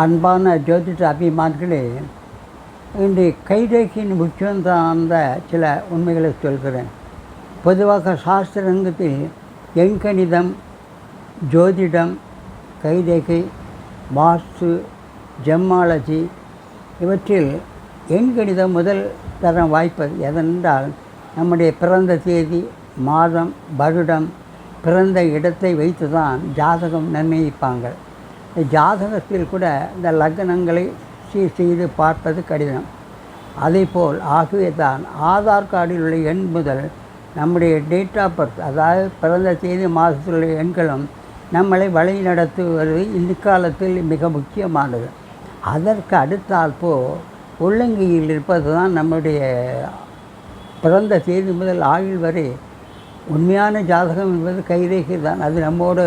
அன்பான ஜோதிட அபிமான்களே இன்று கைரேகையின் முக்கியம் சார்ந்த சில உண்மைகளை சொல்கிறேன். பொதுவாக சாஸ்திரங்கத்தில் எண்கணிதம் ஜோதிடம் கைரேகை வாஸ்து ஜெம்மாலஜி இவற்றில் எண்கணிதம் முதல் தரம் வாய்ப்பது எதென்றால் நம்முடைய பிறந்த தேதி மாதம் வருடம் பிறந்த இடத்தை வைத்து தான் ஜாதகம் நிர்ணயிப்பாங்க ஜாதகத்தில் கூட இந்த லக்னங்களை சீர் செய்து பார்ப்பது கடினம். அதேபோல் ஆகவே தான் ஆதார் கார்டில் உள்ள எண் முதல் நம்முடைய டேட் ஆஃப் பர்த் அதாவது பிறந்த தேதி மாதத்தில் உள்ள எண்களும் நம்மளை வழி நடத்துவது இக்காலத்தில் மிக முக்கியமானது. அதற்கு அடுத்தாற்போ உள்ளங்கையில் இருப்பது தான் நம்முடைய பிறந்த தேதி முதல் ஆயுள் வரை. உண்மையான ஜாதகம் என்பது கைரேகை தான். அது நம்மோடு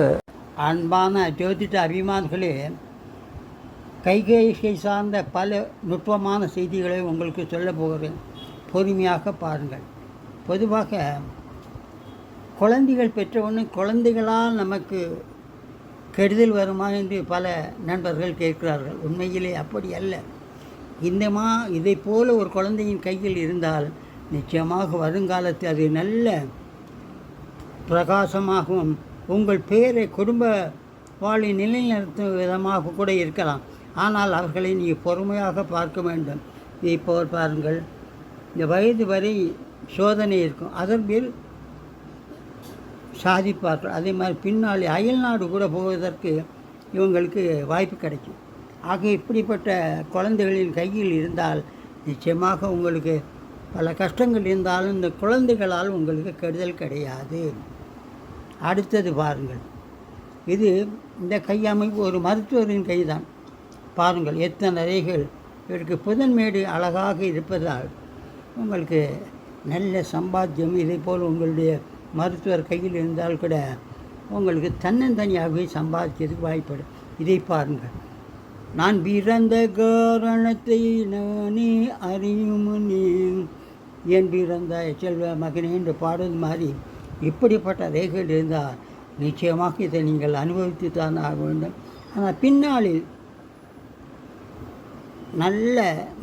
அன்பான ஜோதிட அபிமான்களே கைகேகை சார்ந்த பல நுட்பமான செய்திகளை உங்களுக்கு சொல்ல போகிறேன். பொறுமையாக பாருங்கள். பொதுவாக குழந்தைகள் பெற்றவுடனே குழந்தைகளால் நமக்கு கெடுதல் வருமா என்று பல நண்பர்கள் கேட்கிறார்கள். உண்மையிலே அப்படி அல்ல. இந்த மா இதை போல ஒரு குழந்தையின் கையில் இருந்தால் நிச்சயமாக வருங்காலத்தில் அது நல்ல பிரகாசமாகவும் உங்கள் பேரை குடும்ப வாழை நிலைநிறுத்தும் விதமாக கூட இருக்கலாம். ஆனால் அவர்களை நீங்கள் பொறுமையாக பார்க்க வேண்டும். இப்போ பாருங்கள். இந்த வயது வரை சோதனை இருக்கும். அதன் மேல் சாதிப்பார்கள். அதே மாதிரி பின்னாலே அயல்நாடு கூட போவதற்கு இவங்களுக்கு வாய்ப்பு கிடைக்கும். ஆக இப்படிப்பட்ட குழந்தைகளின் கையில் இருந்தால் நிச்சயமாக உங்களுக்கு பல கஷ்டங்கள் இருந்தாலும் இந்த குழந்தைகளால் உங்களுக்கு கெடுதல் கிடையாது. அடுத்தது பாருங்கள். இது இந்த கையமைப்பு ஒரு மருத்துவரின் கைதான். பாருங்கள் எத்தனை ரேகைகள் இவருக்கு புதன்மேடு அழகாக இருப்பதால் உங்களுக்கு நல்ல சம்பாத்தியம் இதே போல் உங்களுடைய மருத்துவர் கையில் இருந்தால் கூட உங்களுக்கு தன்னந்தனியாகவே சம்பாதிக்கிறதுக்கு வாய்ப்படும். இதை பாருங்கள். நான் பிறந்த காரணத்தை நானே அறியும் நீ என் பிறந்த செல்வ மகனே என்று பாடுவது மாதிரி இப்படிப்பட்ட ரேகைகள் இருந்தால் நிச்சயமாக இதை நீங்கள் அனுபவித்து தான் ஆக வேண்டும். ஆனால் பின்னாளில் நல்ல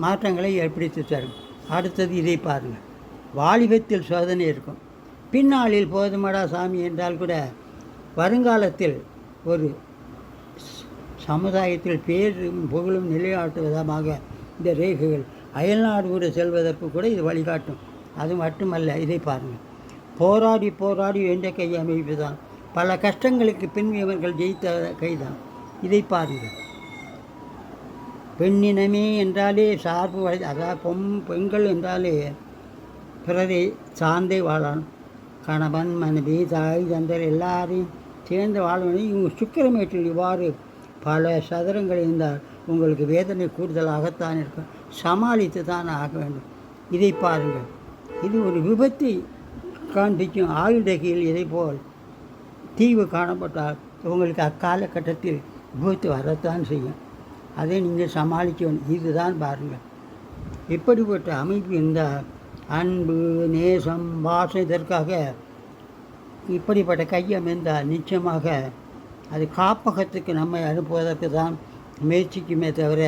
மாற்றங்களை ஏற்படுத்தி தரும். அடுத்தது இதை பாருங்கள். வாலிபத்தில் சோதனை இருக்கும். பின்னாளில் போதுமடா சாமி என்றால் கூட வருங்காலத்தில் ஒரு சமுதாயத்தில் பேரும் புகழும் நிலையாட்டு விதமாக இந்த ரேகைகள் அயல்நாடு கூட செல்வதற்கு கூட இது வழிகாட்டும். அது மட்டுமல்ல இதை பாருங்கள். போராடி போராடி என்ற கை அமைப்பு தான் பல கஷ்டங்களுக்கு பின் இவர்கள் ஜெயித்த கைதான். இதை பாருங்கள் பெண்ணினமே என்றாலே சார்பு வழி அதாவது பொம் பெண்கள் என்றாலே பிறரை சார்ந்தே வாழணும் கணவன் மனைவி தாய் தந்தர் எல்லாரையும் சேர்ந்து வாழணும். இவங்க சுக்கிரமேட்டில் இவ்வாறு பல சதுரங்கள் இருந்தால் உங்களுக்கு வேதனை கூடுதலாகத்தான் இருக்கும். சமாளித்து தான் ஆக வேண்டும். இதை பாருங்கள். இது ஒரு விபத்தை. காண்பிக்கும் ஆயுதகையில் இதைப்போல் தீவு காணப்பட்டால் உங்களுக்கு அக்காலகட்டத்தில் விபத்து வரத்தான் செய்யும். அதை நீங்கள் சமாளிக்கணும். இதுதான் பாருங்கள். இப்படிப்பட்ட அமைப்பு இருந்தால் அன்பு நேசம் வாசம் இதற்காக இப்படிப்பட்ட கையமைந்தால் நிச்சயமாக அது காப்பகத்துக்கு நம்மை அனுப்புவதற்கு தான் முயற்சிக்குமே தவிர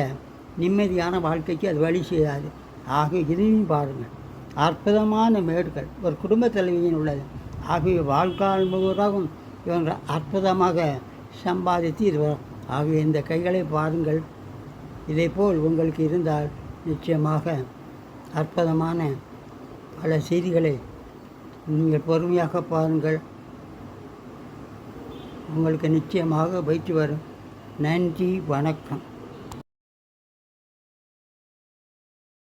நிம்மதியான வாழ்க்கைக்கு அது வழி செய்யாது. ஆக இதையும் பாருங்கள். அற்புதமான மேடுகள். ஒரு குடும்ப தலைவியின் உள்ளது. ஆகிய வாழ்க்கால் முழுவதாகவும் இவங்க அற்புதமாக சம்பாதித்து இது ஆகிய இந்த கைகளை பாருங்கள். இதேபோல் உங்களுக்கு இருந்தால் நிச்சயமாக அற்புதமான பல செய்திகளை நீங்கள் பொறுமையாக பாருங்கள். உங்களுக்கு நிச்சயமாக வைத்து வரும். நன்றி வணக்கம்.